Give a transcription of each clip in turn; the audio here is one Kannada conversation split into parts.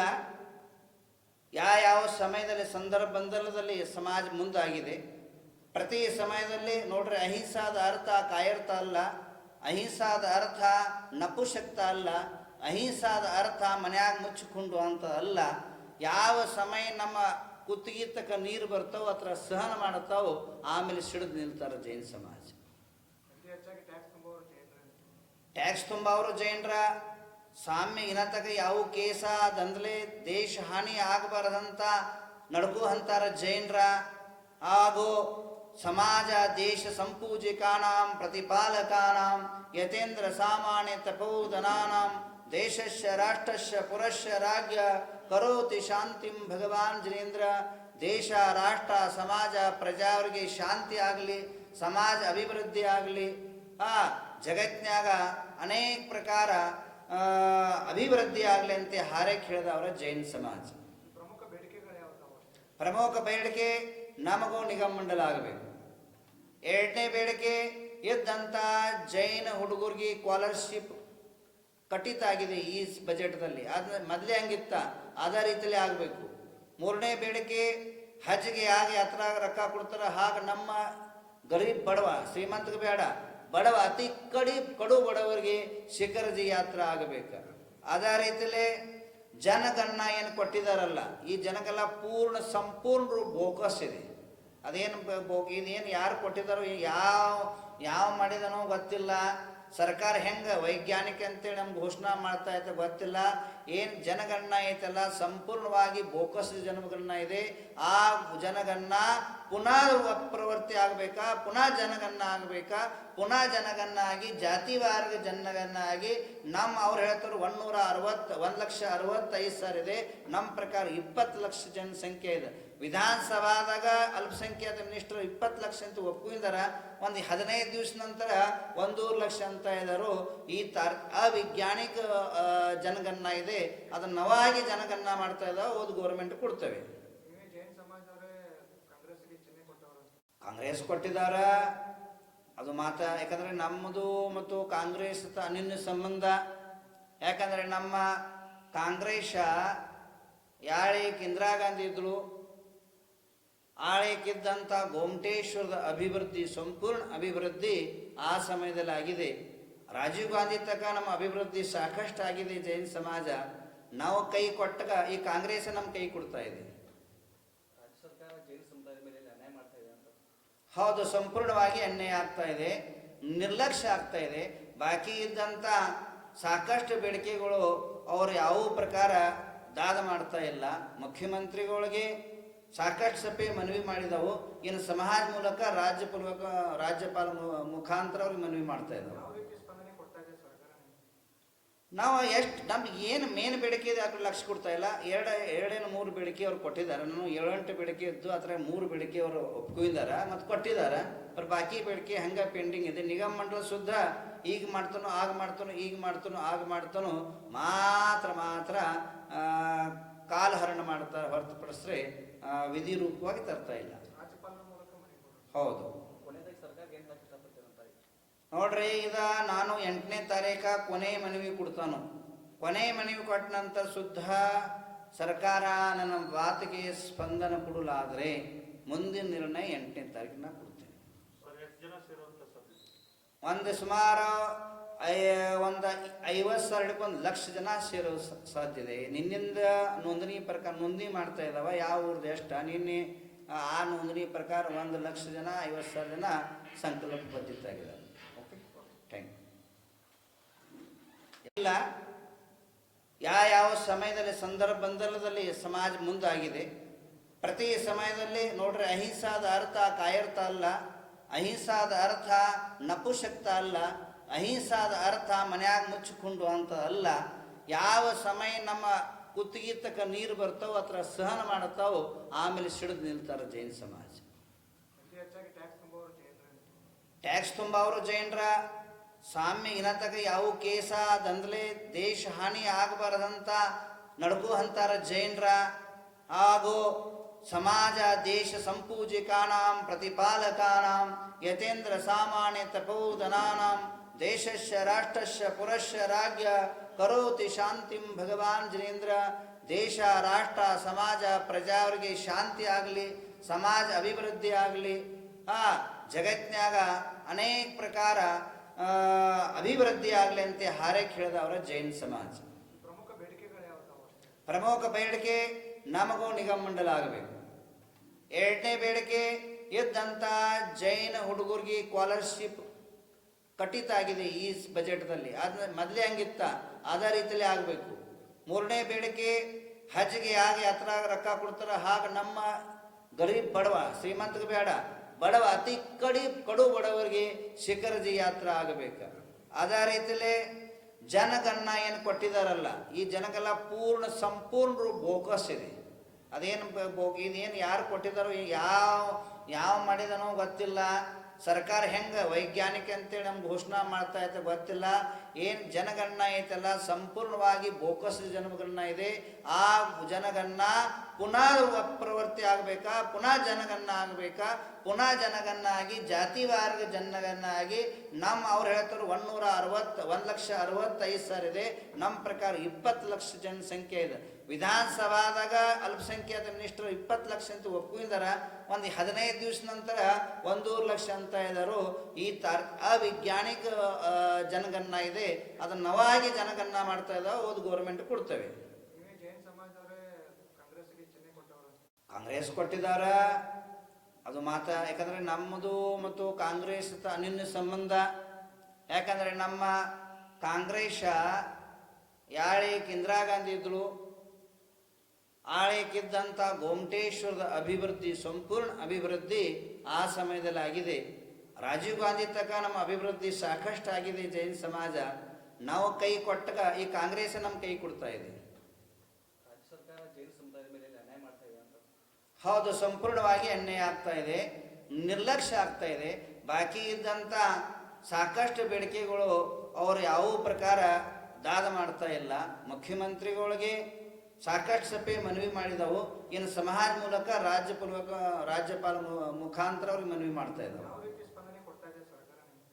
ಇಲ್ಲ ಯಾವ ಯಾವ ಸಮಯದಲ್ಲಿ ಬಂದಲದಲ್ಲಿ ಸಮಾಜ ಮುಂದಾಗಿದೆ ಪ್ರತಿ ಸಮಯದಲ್ಲಿ ನೋಡ್ರಿ ಅಹಿಂಸಾದ ಅರ್ಥ ಕಾಯರ್ಥ ಅಲ್ಲ ಅಹಿಂಸಾದ ಅರ್ಥ ನಪುಶಕ್ತ ಅಲ್ಲ ಅಹಿಂಸಾದ ಅರ್ಥ ಮನ್ಯಾಗ ಮುಚ್ಚಿಕೊಂಡು ಅಂತ ಅಲ್ಲ ಯಾವ ಸಮಯ ನಮ್ಮ ಕುತ್ತಿಗೆ ತಕ್ಕ ನೀರು ಬರ್ತಾವೋ ಅಥವಾ ಸಹನ ಮಾಡುತ್ತಾವೋ ಆಮೇಲೆ ಸಿಡಿದು ನಿಲ್ತಾರೆ ಜೈನ ಸಮಾಜ. ಟ್ಯಾಕ್ಸ್ ತುಂಬ ಅವರು ಜೈನರ ಸಾಮ್ಯ ಇನತಕ ಯಾವ ಕೇಸ ದಂದಲೆ ದೇಶ ಹಾನಿ ಆಗಬಾರದಂತ ನಡ್ಕೋ ಅಂತಾರ ಜೈನರ. ಹಾಗೂ ಸಮಾಜ, ದೇಶ ಸಂಪೂಜಿಕಾನಾಂ ಪ್ರತಿಪಾಲಕಾನಾಂ, ಯತೇಂದ್ರ ಸಾಮಾನ್ಯ ತಪೋದನಾನಾಂ ದೇಶಸ್ಯ, ರಾಷ್ಟ್ರಸ್ಯ, ಪುರಸ್ಯ, ರಾಜ್ಯ, ಕರೋತಿ ಶಾಂತಿಂ ಭಗವಾನ್ ಜಿನೇಂದ್ರ. ದೇಶ, ರಾಷ್ಟ್ರ, ಸಮಾಜ ಪ್ರಜಾವರಿಗೆ ಶಾಂತಿ ಆಗಲಿ, ಸಮಾಜ ಅಭಿವೃದ್ಧಿ ಆಗಲಿ. ಆ ಜಗತ್ನಾಗ ಅನೇಕ ಪ್ರಕಾರ ಅಭಿವೃದ್ಧಿ ಆಗಲಿ ಅಂತ ಹಾರೈಕೆ ಹೇಳಿದವರ ಜೈನ್ ಸಮಾಜ. ಪ್ರಮುಖ ಬೇಡಿಕೆಗಳು ಯಾವ್ದಾವ ಪ್ರಮುಖ ಬೇಡಿಕೆ ನಮಗೂ ನಿಗಮ ಮಂಡಲ ಆಗಬೇಕು. ಎರಡನೇ ಬೇಡಿಕೆ ಇದ್ದಂಥ ಜೈನ ಹುಡುಗರಿಗೆ ಸ್ಕಾಲರ್ಶಿಪ್ ಕಟಿತ ಆಗಿದೆ ಈ ಬಜೆಟ್ದಲ್ಲಿ ಅದನ್ನ ಮೊದಲೇ ಹಂಗಿತ್ತ ಅದೇ ರೀತಿಯಲ್ಲಿ ಆಗಬೇಕು. ಮೂರನೇ ಬೇಡಿಕೆ ಹಜ್ಗೆ ಆಗಿ ಹತ್ರ ರೊಕ್ಕ ಕೊಡ್ತಾರೆ ಹಾಗೆ ನಮ್ಮ ಗರೀಬ್ ಬಡವ ಶ್ರೀಮಂತಗೆ ಬೇಡ. ಬಡವ ಅತಿ ಕಡಿ ಕಡು ಬಡವರಿಗೆ ಶಿಖರಜಿ ಯಾತ್ರೆ ಆಗಬೇಕು. ಅದೇ ರೀತಿಯಲ್ಲಿ ಜನಗಣ್ಣ ಏನು ಕೊಟ್ಟಿದಾರಲ್ಲ, ಈ ಜನಕ್ಕೆಲ್ಲ ಪೂರ್ಣ ಸಂಪೂರ್ಣ ಬೋಕಸ್ ಇದೆ. ಅದೇನು ಬ- ಇದೇನು ಯಾರು ಕೊಟ್ಟಿದ್ದಾರೋ ಯಾವ ಯಾವ ಮಾಡಿದನೋ ಗೊತ್ತಿಲ್ಲ. ಸರ್ಕಾರ ಹೆಂಗೆ ವೈಜ್ಞಾನಿಕ ಅಂತೇಳಿ ನಮ್ಗೆ ಘೋಷಣೆ ಮಾಡ್ತಾ ಐತೆ ಗೊತ್ತಿಲ್ಲ. ಏನು ಜನಗಣನ ಐತಲ್ಲ, ಸಂಪೂರ್ಣವಾಗಿ ಬೋಕಸ್ ಜನಗಣನ ಇದೆ. ಆ ಜನಗಣನ ಪುನಃ ಪ್ರವೃತ್ತಿ ಆಗಬೇಕಾ? ಪುನಃ ಜನಗಣನ ಆಗಬೇಕಾ? ಪುನಃ ಜನಗಣನ ಆಗಿ ಜಾತಿವಾರ್ಗ ಜನಗಣನ ಆಗಿ ನಮ್ಮ ಅವ್ರು ಹೇಳ್ತಾರೆ ನೂರ ಅರವತ್ತು, ಒಂದು ಲಕ್ಷ ಅರವತ್ತೈದು ಸಾವಿರ ಇದೆ. ನಮ್ಮ ಪ್ರಕಾರ ಇಪ್ಪತ್ತು ಲಕ್ಷ ಜನಸಂಖ್ಯೆ ಇದೆ. ವಿಧಾನಸಭಾದಾಗ ಅಲ್ಪಸಂಖ್ಯಾತ ಮಿನಿಸ್ಟರ್ ಇಪ್ಪತ್ತು ಲಕ್ಷ ಅಂತ ಒಪ್ಪಿದಾರ ಒಂದು ಹದಿನೈದು ದಿವಸ ನಂತರ ಒಂದೂರು ಲಕ್ಷ ಅಂತ ಇದ್ದಾರು ಈ ತರ್ ಅವಿಜ್ಞಾನಿಕ ಆ, ಜನಗಣನ ಇದೆ. ಅದನ್ನ ನವಾಗಿ ಜನಗಣನ ಮಾಡ್ತಾ ಇದ್ದಾವೆ ಓದು ಗೌರ್ಮೆಂಟ್ ಕೊಡ್ತೇವೆ. ಕಾಂಗ್ರೆಸ್ ಕೊಟ್ಟಿದಾರ. ಅದು ಮಾತ ಯಾಕಂದ್ರೆ ನಮ್ಮದು ಮತ್ತು ಕಾಂಗ್ರೆಸ್ ತ ಅನ್ಯೋನ್ಯ ಸಂಬಂಧ. ಯಾಕಂದ್ರೆ ನಮ್ಮ ಕಾಂಗ್ರೆಸ್ ಯಾಳಿಗೆ ಇಂದಿರಾ ಗಾಂಧಿ ಇದ್ಳು ಆಳಿಕಿದ್ದಂಥ ಗೋಮಟೇಶ್ವರದ ಅಭಿವೃದ್ಧಿ ಸಂಪೂರ್ಣ ಅಭಿವೃದ್ಧಿ ಆ ಸಮಯದಲ್ಲಿ ಆಗಿದೆ ರಾಜೀವ್ ಗಾಂಧಿ ತನಕ ನಮ್ಮ ಅಭಿವೃದ್ಧಿ ಸಾಕಷ್ಟು ಆಗಿದೆ ಜೈನ್ ಸಮಾಜ. ನಾವು ಕೈ ಕೊಟ್ಟಾಗ ಈ ಕಾಂಗ್ರೆಸ್ ನಮ್ಮ ಕೈ ಕೊಡ್ತಾ ಇದೆ. ರಾಜ್ಯ ಸರ್ಕಾರ ಜೈನ ಸಮುದಾಯದ ಮೇಲೆ ಅನ್ಯಾಯ ಮಾಡ್ತಾ ಇದೆ ಹೌದು ಸಂಪೂರ್ಣವಾಗಿ ಅನ್ಯಾಯ ಆಗ್ತಾ ಇದೆ ನಿರ್ಲಕ್ಷ್ಯ ಆಗ್ತಾ ಇದೆ. ಬಾಕಿ ಇದ್ದಂಥ ಸಾಕಷ್ಟು ಬೇಡಿಕೆಗಳು ಅವರು ಯಾವ ಪ್ರಕಾರ ದಾದ ಮಾಡ್ತಾ ಇಲ್ಲ. ಮುಖ್ಯಮಂತ್ರಿಗಳಿಗೆ ಸಾಕಷ್ಟು ಸಭೆ ಮನವಿ ಮಾಡಿದವು. ಏನು ಸಮಾಜ ಮೂಲಕ ರಾಜ್ಯ ಪೂರ್ವಕ ರಾಜ್ಯಪಾಲ ಮುಖಾಂತರ ಅವ್ರಿಗೆ ಮನವಿ ಮಾಡ್ತಾ ಇದ್ದಾವೆ. ನಾವು ಎಷ್ಟು ನಮ್ಗೆ ಏನು ಮೇನ್ ಬೇಡಿಕೆ ಇದೆ ಅದ್ರ ಲಕ್ಷ ಕೊಡ್ತಾ ಇಲ್ಲ. ಎರಡು ಎರಡೇನು ಮೂರು ಬೇಡಿಕೆ ಅವ್ರು ಕೊಟ್ಟಿದ್ದಾರೆ. ನಾನು ಏಳೆಂಟು ಬೇಡಿಕೆ ಇದ್ದು ಅದ್ರ ಮೂರು ಬೇಡಿಕೆ ಅವರು ಒಪ್ಕೊಂಡಿದ್ದಾರೆ ಮತ್ತು ಕೊಟ್ಟಿದ್ದಾರೆ. ಅವ್ರ ಬಾಕಿ ಬೇಡಿಕೆ ಹಂಗೆ ಪೆಂಡಿಂಗ್ ಇದೆ. ನಿಗಮ ಮಂಡಲ ಶುದ್ಧ ಈಗ ಮಾಡ್ತಾನೋ ಆಗ ಮಾಡ್ತಾನೋ ಈಗ ಮಾಡ್ತಾನೋ ಆಗ ಮಾಡ್ತಾನೋ ಮಾತ್ರ ಮಾತ್ರ ಕಾಲಹರಣ ಮಾಡ್ತಾರೆ ಹೊರತುಪಡಿಸ್ರೆ ಆ, ವಿಧಿ ರೂಪವಾಗಿ ತರ್ತಾ ಇಲ್ಲ. ಹೌದು. ನೋಡ್ರಿ ಇದ ನಾನು ಎಂಟನೇ ತಾರೀಕ ಕೊನೆಯ ಮನವಿ ಕೊಡ್ತಾನು. ಕೊನೆಯ ಮನವಿ ಕೊಟ್ಟ ನಂತರ ಶುದ್ಧ ಸರ್ಕಾರ ನನ್ನ ಮಾತಿಗೆ ಸ್ಪಂದನ ಕೊಡಲಾದ್ರೆ ಮುಂದಿನ ನಿರ್ಣಯ ಎಂಟನೇ ತಾರೀಕಿನ ಕೊಡ್ತೇನೆ. ಒಂದು ಸುಮಾರು ಐ ಒಂದು ಐವತ್ತು ಸಾವಿರ ಹಿಡ್ಕೊಂಡು ಲಕ್ಷ ಜನ ಸೇರೋ ಇದೆ. ನಿನ್ನಿಂದ ನೋಂದಣಿ ಪ್ರಕಾರ ನೋಂದಣಿ ಮಾಡ್ತಾ ಇದ್ದಾವ ಯಾವ ಊರ್ದು ಎಷ್ಟ? ನಿನ್ನೆ ಆ ನೋಂದಣಿ ಪ್ರಕಾರ ಒಂದು ಲಕ್ಷ ಜನ ಐವತ್ತು ಸಾವಿರ ಜನ ಸಂಕಲ್ಪ ಬದ್ಧಿತಾಗಿದ್ದಾರೆ ಓಕೆ ಥ್ಯಾಂಕ್ ಯು ಇಲ್ಲ ಯಾವ ಯಾವ ಸಮಯದಲ್ಲಿ ಸಂದರ್ಭದಲ್ಲಿ ಸಮಾಜ ಮುಂದಾಗಿದೆ. ಪ್ರತಿ ಸಮಯದಲ್ಲಿ ನೋಡ್ರಿ ಅಹಿಂಸಾದ ಅರ್ಥ ಕಾಯರ್ಥ ಅಲ್ಲ. ಅಹಿಂಸಾದ ಅರ್ಥ ನಪುಶಕ್ತ ಅಲ್ಲ. ಅಹಿಂಸಾದ ಅರ್ಥ ಮನ್ಯಾಗ ಮುಚ್ಚಿಕೊಂಡು ಅಂತ ಅಲ್ಲ ಯಾವ ಸಮಯ ನಮ್ಮ ಕುತ್ತಿಗೆ ತಕ್ಕ ನೀರು ಬರ್ತಾವೋ ಅಥವಾ ಸಹನ ಮಾಡುತ್ತಾವೋ ಆಮೇಲೆ ಸಿಡಿದು ನಿಲ್ತಾರೆ ಜೈನ ಸಮಾಜ. ಟ್ಯಾಕ್ಸ್ ತುಂಬ ಅವರು ಜೈನರ, ಸಾಮ್ಯ ಇನತಕ ಯಾವ ಕೇಸ ದಂದಲೆ ದೇಶ ಹಾನಿ ಆಗಬಾರದಂತ ನಡ್ಕೋ ಅಂತಾರ ಜೈನರ. ಹಾಗೂ ಸಮಾಜ, ದೇಶ ಸಂಪೂಜಿಕಾನಾಂ ಪ್ರತಿಪಾಲಕಾನಾಂ ಯತೇಂದ್ರ ಸಾಮಾನ್ಯ ತಪೋದನಾನಾಂ ದೇಶಸ್ಯ ರಾಷ್ಟ್ರಶ್ಯ ಪುರಸ್ಯ, ರಾಜ್ಯ, ಕರೋತಿ ಶಾಂತಿಂ ಭಗವಾನ್ ಜಿನೇಂದ್ರ, ದೇಶ, ರಾಷ್ಟ್ರ, ಸಮಾಜ ಪ್ರಜಾವರಿಗೆ ಶಾಂತಿ ಆಗಲಿ, ಸಮಾಜ ಅಭಿವೃದ್ಧಿ ಆಗಲಿ, ಆ ಜಗತ್ನಾಗ ಅನೇಕ ಪ್ರಕಾರ ಅಭಿವೃದ್ಧಿ ಆಗಲಿ ಅಂತ ಹಾರೈಕೆ ಹೇಳಿದವರ ಜೈನ್ ಸಮಾಜ. ಪ್ರಮುಖ ಬೇಡಿಕೆ ನಮಗೂ ನಿಗಮ ಮಂಡಲ ಆಗಬೇಕು ಎರಡನೇ ಬೇಡಿಕೆ ಇದ್ದಂಥ ಜೈನ ಹುಡುಗರಿಗೆ ಸ್ಕಾಲರ್ಶಿಪ್ ಕಟ್ಟಿತ ಆಗಿದೆ ಈ ಬಜೆಟ್ನಲ್ಲಿ. ಅದ ಮೊದಲೇ ಹಂಗಿತ್ತ. ಅದೇ ರೀತಿಯಲ್ಲಿ ಆಗಬೇಕು. ಮೂರನೇ ಬೇಡಿಕೆ ಹಜ್ಗೆ ಯಾಕೆ ಹತ್ರ ರೊಕ್ಕ ಕೊಡ್ತಾರ ಹಾಗೆ ನಮ್ಮ ಗರೀಬ್ ಬಡವ, ಶ್ರೀಮಂತಗೆ ಬೇಡ. ಬಡವ ಅತಿ ಕಡಿ, ಕಡು ಬಡವರಿಗೆ ಶಿಖರಜಿ ಯಾತ್ರಾ ಆಗಬೇಕು. ಅದೇ ರೀತಿಯಲ್ಲೇ ಜನಗನ್ನ ಏನು ಕೊಟ್ಟಿದಾರಲ್ಲ, ಈ ಜನಗೆಲ್ಲ ಪೂರ್ಣ ಸಂಪೂರ್ಣ ಬೋಕಸ್ ಇದೆ. ಅದೇನು ಬೋಗಿ, ಇದೇನು ಯಾರು ಕೊಟ್ಟಿದ್ದಾರೋ ಯಾವ ಯಾವ ಮಾಡಿದನೋ ಗೊತ್ತಿಲ್ಲ. ಸರ್ಕಾರ ಹೆಂಗೆ ವೈಜ್ಞಾನಿಕ ಅಂತೇಳಿ ನಮ್ಗೆ ಘೋಷಣೆ ಮಾಡ್ತಾ ಐತೆ ಗೊತ್ತಿಲ್ಲ. ಏನು ಜನಗಣನ ಐತಲ್ಲ, ಸಂಪೂರ್ಣವಾಗಿ ಬೋಕಸ್ ಜನಗಣನ ಇದೆ. ಆ ಜನಗಣನ ಪುನಃ ಪ್ರವೃತ್ತಿ ಆಗಬೇಕಾ? ಪುನಃ ಜನಗನ್ನ ಆಗಬೇಕಾ ಪುನಃ ಜನಗನ್ನ ಆಗಿ ಜಾತಿವಾರ್ಗ ಜನಗನ್ನಾಗಿ ನಮ್ಮ ಅವ್ರು ಹೇಳ್ತಾರೆ ಒಂದೂರ ಅರವತ್ತು, ಒಂದು ಲಕ್ಷ ಅರವತ್ತೈದು ಸಾವಿರ ಇದೆ. ನಮ್ಮ ಪ್ರಕಾರ ಇಪ್ಪತ್ತು ಲಕ್ಷ ಜನಸಂಖ್ಯೆ ಇದೆ. ವಿಧಾನಸಭಾದಾಗ ಅಲ್ಪಸಂಖ್ಯಾತ ಮಿನಿಸ್ಟರ್ ಇಪ್ಪತ್ತು ಲಕ್ಷ ಅಂತ ಒಪ್ಪಿದಾರ ಒಂದು ಹದಿನೈದು ದಿವಸ ನಂತರ ಒಂದೂರು ಲಕ್ಷ ಅಂತ ಇದ್ದಾರು ಈ ತಾರ್ ಅವಿಜ್ಞಾನಿಕ ಜನಗನ್ನ ಇದೆ. ಅದನ್ನ ನವಾಗಿ ಜನಗನ್ನ ಮಾಡ್ತಾ ಇದ್ದಾವೆ ಓದು ಗೌರ್ಮೆಂಟ್ ಕೊಡ್ತೇವೆ. ಕಾಂಗ್ರೆಸ್ ಕೊಟ್ಟಿದಾರ. ಅದು ಮಾತ ಯಾಕಂದ್ರೆ ನಮ್ಮದು ಮತ್ತು ಕಾಂಗ್ರೆಸ್ ಅನ್ಯೋನ್ಯ ಸಂಬಂಧ. ಯಾಕಂದ್ರೆ ನಮ್ಮ ಕಾಂಗ್ರೆಸ್ ಯಾಳಿಗೆ ಇಂದಿರಾ ಗಾಂಧಿ ಇದ್ರು ಆಳೇಕಿದ್ದಂಥ ಗೋಮಟೇಶ್ವರದ ಅಭಿವೃದ್ಧಿ, ಸಂಪೂರ್ಣ ಅಭಿವೃದ್ಧಿ ಆ ಸಮಯದಲ್ಲಿ ಆಗಿದೆ. ರಾಜೀವ್ ಗಾಂಧಿ ತನಕ ನಮ್ಮ ಅಭಿವೃದ್ಧಿ ಸಾಕಷ್ಟು ಆಗಿದೆ ಜೈನ್ ಸಮಾಜ. ನಾವು ಕೈ ಕೊಟ್ಟಾಗ ಈ ಕಾಂಗ್ರೆಸ್ ನಮ್ಮ ಕೈ ಕೊಡ್ತಾ ಇದೆ ರಾಜ್ಯ ಸರ್ಕಾರ ಜೈನ ಸಮುದಾಯದ ಮೇಲೆ ಅನ್ಯಾಯ ಮಾಡ್ತಾ ಇದೆ ಅಂತ ಹೌದು, ಸಂಪೂರ್ಣವಾಗಿ ಅನ್ಯಾಯ ಆಗ್ತಾ ಇದೆ, ನಿರ್ಲಕ್ಷ್ಯ ಆಗ್ತಾ ಇದೆ. ಬಾಕಿ ಇದ್ದಂಥ ಸಾಕಷ್ಟು ಬೇಡಿಕೆಗಳು ಅವರು ಯಾವ ಪ್ರಕಾರ ದಾದ ಮಾಡ್ತಾ ಇಲ್ಲ. ಮುಖ್ಯಮಂತ್ರಿಗಳಿಗೆ ಸಾಕಷ್ಟು ಸಭೆ ಮನವಿ ಮಾಡಿದವು. ಇನ್ನು ಸಮಾಜ ಮೂಲಕ ರಾಜ್ಯಪೂರ್ವಕ ರಾಜ್ಯಪಾಲ ಮುಖಾಂತರ ಅವ್ರಿಗೆ ಮನವಿ ಮಾಡ್ತಾ ಇದ್ದಾವೆ ಯಾವ ರೀತಿ ಸ್ಪಂದನೆ ಕೊಡ್ತಾ ಇದೆ ಸರ್ಕಾರ ನಿಮ್ಗೆ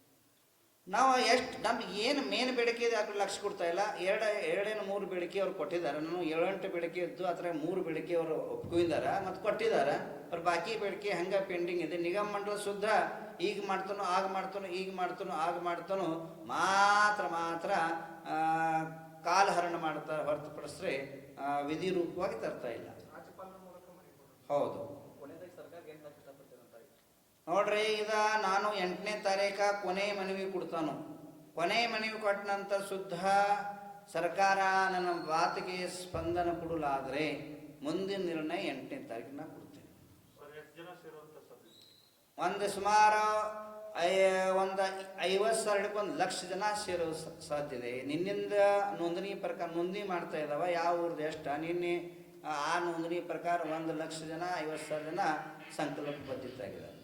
ನಾವು ಎಷ್ಟು ನಮ್ಗೆ ಏನು ಮೇನ್ ಬೇಡಿಕೆ ಇದೆ ಅದ್ರ ಲಕ್ಷ ಕೊಡ್ತಾ ಇಲ್ಲ. ಎರಡು ಎರಡೇನು ಮೂರು ಬೇಡಿಕೆ ಅವ್ರು ಕೊಟ್ಟಿದ್ದಾರೆ. ನಾನು ಏಳೆಂಟು ಬೇಡಿಕೆ ಇದ್ದು ಅದ್ರ ಮೂರು ಬೇಡಿಕೆ ಅವರು ಒಪ್ಕೊಂಡಿದ್ದಾರೆ ಮತ್ತು ಕೊಟ್ಟಿದ್ದಾರೆ. ಅವ್ರ ಬಾಕಿ ಬೇಡಿಕೆ ಹಂಗೆ ಪೆಂಡಿಂಗ್ ಇದೆ. ನಿಗಮ ಮಂಡಲ ಶುದ್ಧ ಈಗ ಮಾಡ್ತಾನೋ ಆಗ ಮಾಡ್ತಾನೋ ಈಗ ಮಾಡ್ತಾನೋ ಆಗ ಮಾಡ್ತಾನೋ ಮಾತ್ರ ಮಾತ್ರ ಕಾಲಹರಣ ಮಾಡ್ತಾ ಹೊರತುಪಡಿಸ್ರೆ ಆ, ವಿಧಿ ರೂಪವಾಗಿ ತರ್ತಾ ಇಲ್ಲ. ಹೌದು. ನೋಡ್ರಿ ಈಗ ನಾನು ಎಂಟನೇ ತಾರೀಕ ಕೊನೆ ಮನವಿ ಕೊಡ್ತಾನು. ಕೊನೆ ಮನವಿ ಕೊಟ್ಟನಂತ ಶುದ್ಧ ಸರ್ಕಾರ ನನ್ನ ಮಾತಿಗೆ ಸ್ಪಂದನ ಕೊಡಲಾದ್ರೆ ಮುಂದಿನ ನಿರ್ಣಯ ಎಂಟನೇ ತಾರೀಕಿನ ಕೊಡ್ತೇನೆ. ಒಂದು ಸುಮಾರು ಒಂದು ಐವತ್ತು ಸಾವಿರ ಹಿಡ್ಕೊಂಡು ಒಂದು ಲಕ್ಷ ಜನ ಸೇರೋ ಸಾಧ್ಯ ಇದೆ. ನಿನ್ನಿಂದ ನೋಂದಣಿ ಪ್ರಕಾರ ನೋಂದಣಿ ಮಾಡ್ತಾ ಇದ್ದಾವೆ ಯಾವ ಊರ್ದು ಎಷ್ಟ? ನಿನ್ನೆ ಆ ಆ ನೋಂದಣಿ ಪ್ರಕಾರ ಒಂದು ಲಕ್ಷ ಜನ ಐವತ್ತು ಸಾವಿರ ಜನ ಸಂಕಲ್ಪ ಬದ್ಧಿತಾಗಿದ್ದಾರೆ